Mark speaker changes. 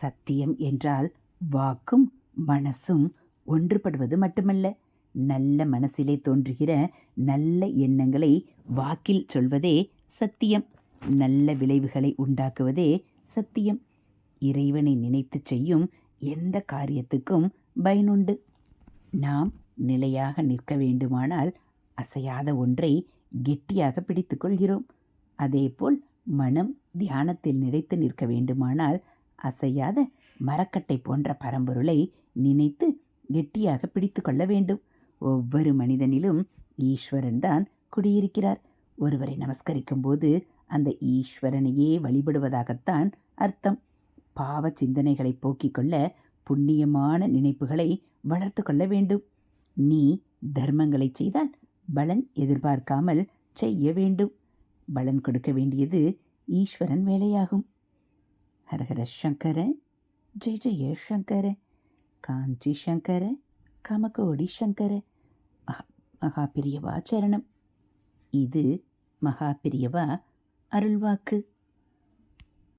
Speaker 1: சத்தியம் என்றால் வாக்கும் மனசும் ஒன்றுபடுவது மட்டுமல்ல. நல்ல மனசிலே தோன்றுகிற நல்ல எண்ணங்களை வாக்கில் சொல்வதே சத்தியம். நல்ல விளைவுகளை உண்டாக்குவதே சத்தியம். இறைவனை நினைத்து செய்யும் எந்த காரியத்துக்கும் பயனுண்டு. நாம் நிலையாக நிற்க வேண்டுமானால் அசையாத ஒன்றை கெட்டியாக பிடித்துக்கொள்கிறோம் அதேபோல் மனம் தியானத்தில் நிலைத்து நிற்க வேண்டுமானால் அசையாத மரக்கட்டை போன்ற பரம்பொருளை நினைத்து கெட்டியாக பிடித்து கொள்ள வேண்டும். ஒவ்வொரு மனிதனிலும் ஈஸ்வரன் தான் குடியிருக்கிறார். ஒருவரை நமஸ்கரிக்கும் போது அந்த ஈஸ்வரனையே வழிபடுவதாகத்தான் அர்த்தம். பாவ சிந்தனைகளை போக்கிக் கொள்ள புண்ணியமான நினைப்புகளை வளர்த்து கொள்ள வேண்டும். நீ தர்மங்களை செய்தால் பலன் எதிர்பார்க்காமல் செய்ய வேண்டும். பலன் கொடுக்க வேண்டியது ஈஸ்வரன் வேலையாகும். ஹரஹர சங்கர ஜெய ஜெய சங்கர காஞ்சி சங்கர கமகோடி சங்கர. மகா மகாபிரியவா சரணம். இது மகாபிரியவா அருள்வாக்கு.